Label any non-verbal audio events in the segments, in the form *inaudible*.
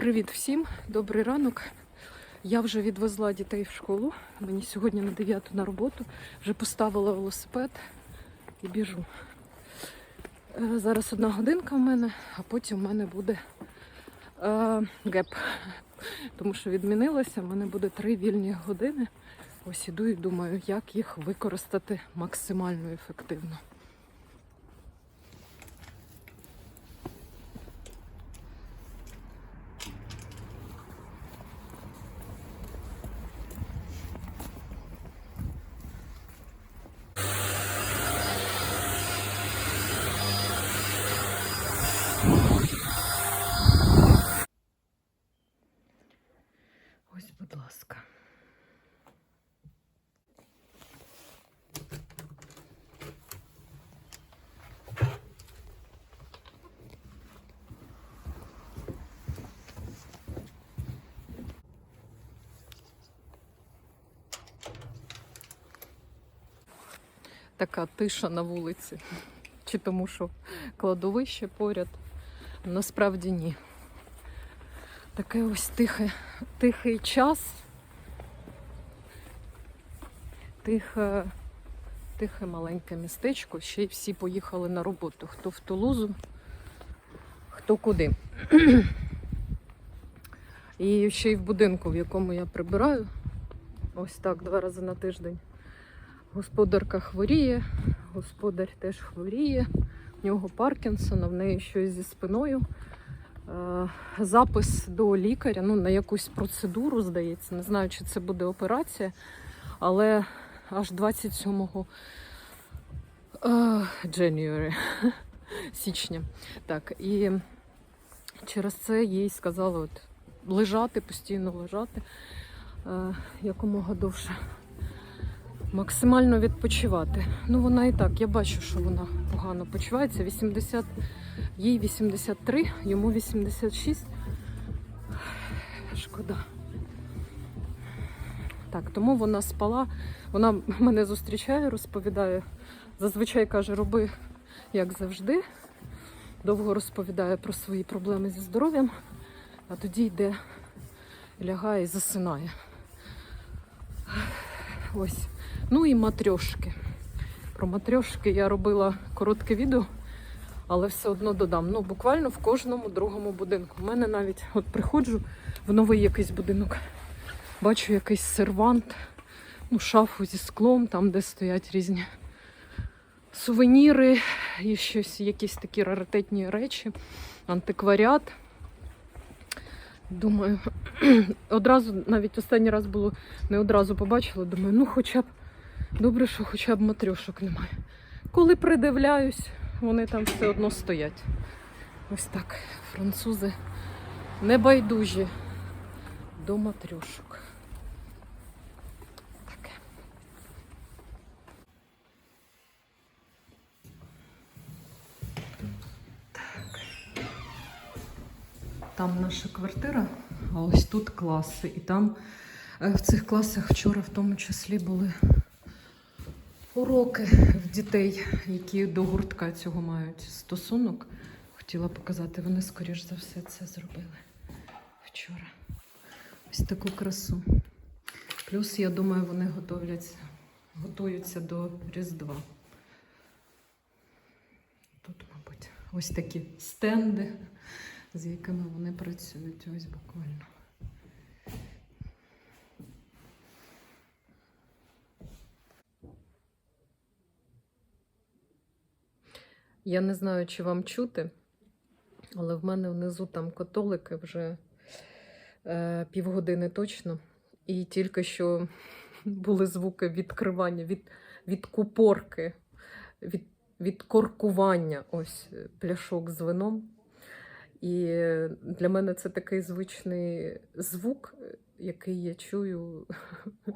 Привіт всім, добрий ранок. Я вже відвезла дітей в школу. Мені сьогодні на 9 на роботу. Вже поставила велосипед і біжу. Е, Зараз одна годинка в мене, а потім в мене буде е, геп. Тому що відмінилося, в мене буде три вільні години. Ось іду і думаю, як їх використати максимально ефективно. Така тиша на вулиці. Чи тому, що кладовище поряд? Насправді ні. Таке ось тихе, тихий час. Тихе, тихе маленьке містечко. Ще й всі поїхали на роботу. Хто в Тулузу, хто куди. І ще й в будинку, в якому я прибираю. Ось так, два рази на тиждень. Господарка хворіє, господар теж хворіє. В нього Паркінсона, в неї щось зі спиною. Е, запис до лікаря, ну, на якусь процедуру, здається. Не знаю, чи це буде операція, але аж 27 е, January, *laughs* січня. Так, і через це їй сказали от, лежати, постійно лежати е, якомога довше. Максимально відпочивати. Ну, вона і так, я бачу, що вона погано почувається. 80, їй 83, йому 86. Шкода. Так, тому вона спала. Вона мене зустрічає, розповідає. Зазвичай каже, роби як завжди. Довго розповідає про свої проблеми зі здоров'ям, а тоді йде, лягає і засинає. Ось. Ну і матрьошки. Про матрьошки я робила коротке відео, але все одно додам. Ну, буквально в кожному другому будинку. У мене навіть от приходжу в новий якийсь будинок, бачу якийсь сервант, ну, шафу зі склом, там, де стоять різні сувеніри і щось, якісь такі раритетні речі, антикваріат. Думаю, *clears throat* одразу, навіть останній раз було не одразу побачила, думаю, ну хоча б добре, що хоча б матрьошок немає. Коли придивляюсь, вони там все одно стоять. Ось так. Французи небайдужі до матрьошок. Таке. Так. Там наша квартира, а ось тут класи. І там е, в цих класах вчора в тому числі були уроки в дітей, які до гуртка цього мають стосунок. Хотіла показати, вони, скоріш за все, це зробили вчора. Ось таку красу. Плюс, я думаю, вони готовляться, готуються до Різдва. Тут, мабуть, ось такі стенди, з якими вони працюють. Ось буквально. Я не знаю, чи вам чути, але в мене внизу там котолики вже е, півгодини точно. І тільки що *laughs* були звуки відкривання, від, від купорки, від, від коркування ось е, пляшок з вином. І для мене це такий звичний звук, е, який я чую,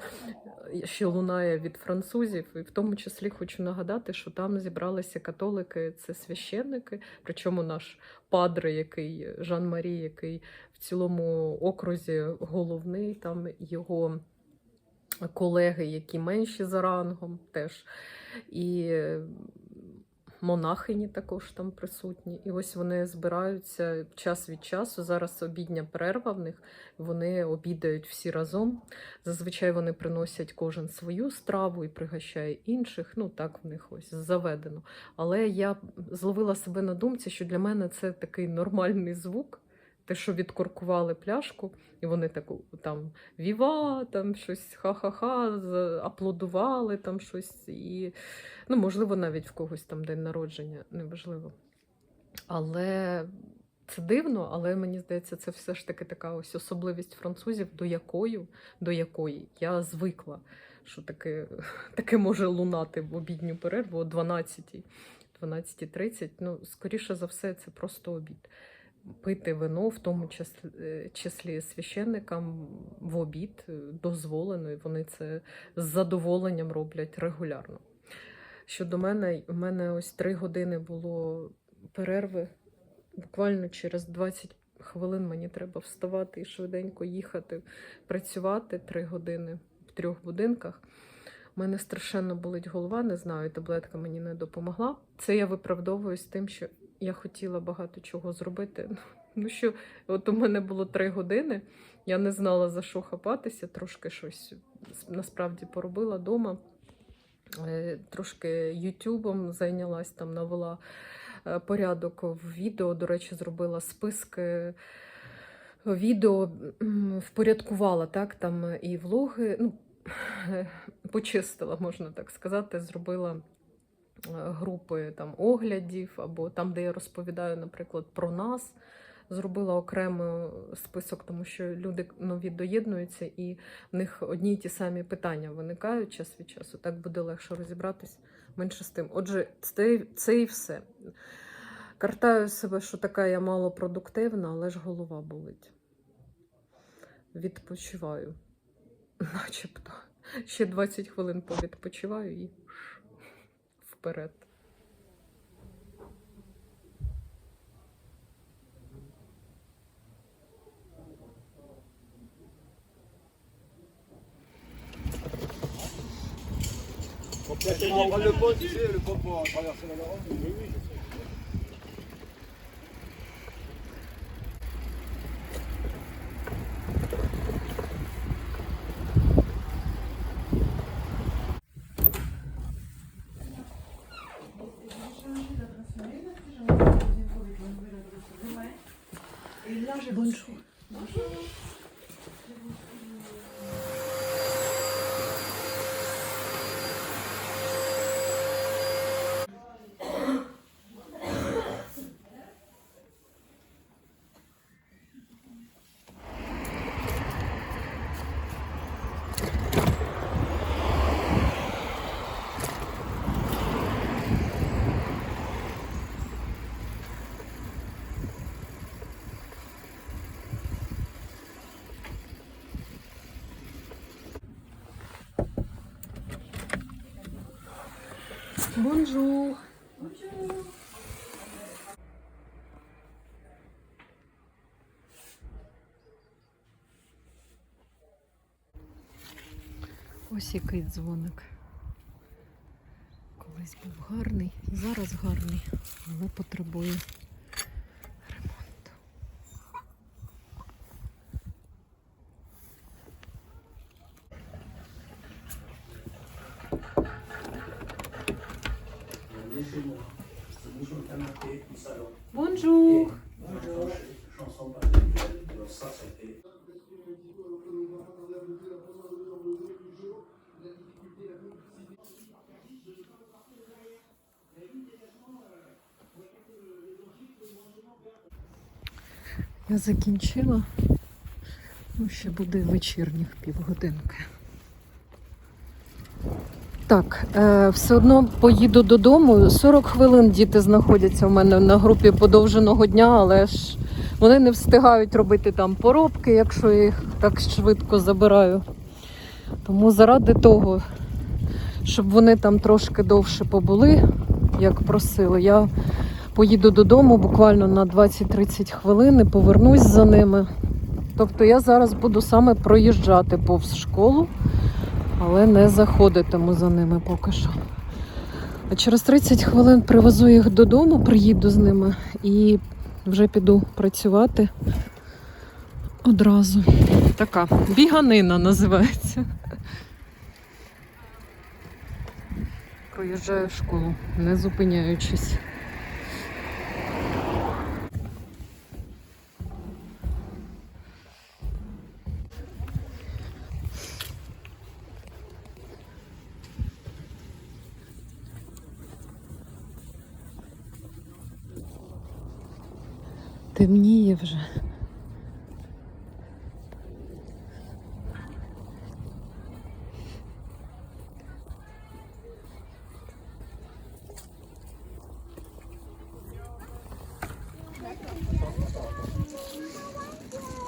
*laughs* що лунає від французів. І в тому числі хочу нагадати, що там зібралися католики, це священники, причому наш падре, який Жан Марі, який в цілому окрузі головний, там його колеги, які менші за рангом теж. І монахині також там присутні. І ось вони збираються час від часу. Зараз обідня перерва в них. Вони обідають всі разом. Зазвичай вони приносять кожен свою страву і пригощає інших. Ну так в них ось заведено. Але я зловила себе на думці, що для мене це такий нормальний звук. Те, що відкоркували пляшку, і вони таку там віва, там щось ха-ха-ха, аплодували там щось. І, ну, можливо, навіть в когось там день народження, неважливо. Але це дивно, але мені здається, це все ж таки така ось особливість французів, до якої, до якої я звикла, що таке, *laughs* таке може лунати в обідню перерву о 12 12.30. Ну, скоріше за все, це просто обід. Пити вино, в тому числі, е, числі священникам в обід е, дозволено, і вони це з задоволенням роблять регулярно. Щодо мене, у мене ось три години було перерви. Буквально через 20 хвилин мені треба вставати і швиденько їхати працювати три години в трьох будинках. У мене страшенно болить голова, не знаю, таблетка мені не допомогла. Це я виправдовую з тим, що я хотіла багато чого зробити. *laughs* Ну що, от у мене було три години, я не знала за що хапатися, трошки щось насправді поробила вдома. Трошки Ютубом зайнялась, там навела е, порядок в відео. До речі, зробила списки відео, впорядкувала так, там і влоги. Ну, *laughs* почистила, можна так сказати, зробила е, групи там оглядів, або там, де я розповідаю, наприклад, про нас. Зробила окремий список, тому що люди нові доєднуються, і в них одні й ті самі питання виникають час від часу. Так буде легше розібратись менше з тим. Отже, це, це і все. Картаю себе, що така я малопродуктивна, але ж голова болить. Відпочиваю, *laughs* начебто. Ще 20 хвилин повідпочиваю і вперед. On voit le pont, tu sais, le pont pour traverser la Garonne. Oui, oui, je sais. bonne chose. Bonjour. Ось який дзвоник. Колись був гарний, зараз гарний, але потребує Я закінчила. Ну, ще буде вечірніх півгодинки. Так, е, все одно поїду додому. 40 хвилин діти знаходяться у мене на групі подовженого дня, але ж вони не встигають робити там поробки, якщо я їх так швидко забираю. Тому заради того, щоб вони там трошки довше побули, як просили, я поїду додому буквально на 20-30 хвилин і повернусь за ними. Тобто я зараз буду саме проїжджати повз школу, але не заходитиму за ними поки що. А через 30 хвилин привезу їх додому, приїду з ними і вже піду працювати одразу. Така біганина називається. Проїжджаю в школу, не зупиняючись. Темніє вже.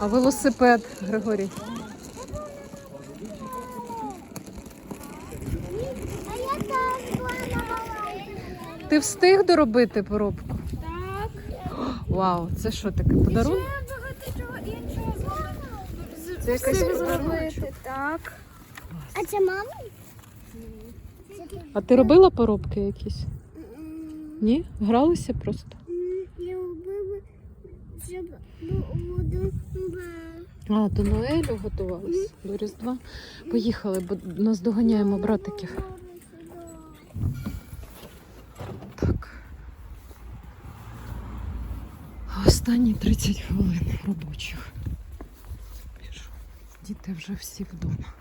А велосипед, Григорій. Ти встиг доробити поробку? Вау, це що таке подарунок? Ще багато чого іншого зробити. Це якась зробити, так. А це мама? А ти робила поробки якісь? Ні? Гралися просто? Я робила, А, до Ноелю готувалися, до Різдва. Поїхали, бо нас доганяємо братиків. Так. Останні 30 хвилин робочих. Пішу. Діти вже всі вдома.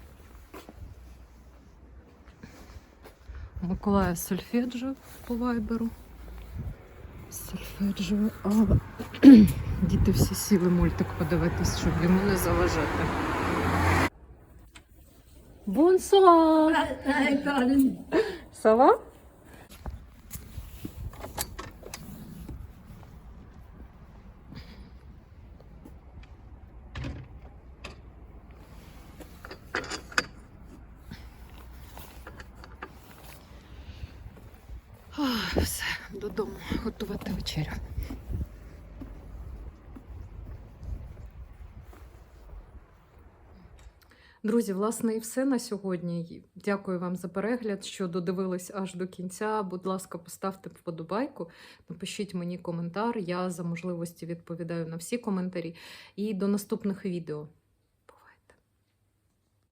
Миколая сольфеджіо по вайберу. Сольфеджіо, а *clears throat* діти всі сіли мультик подивитись, щоб йому не заважати. Сава? Ах, Все, додому готувати вечерю. Друзі, власне, і все на сьогодні. Дякую вам за перегляд, що додивились аж до кінця. Будь ласка, поставте вподобайку, напишіть мені коментар. Я за можливості відповідаю на всі коментарі. І до наступних відео.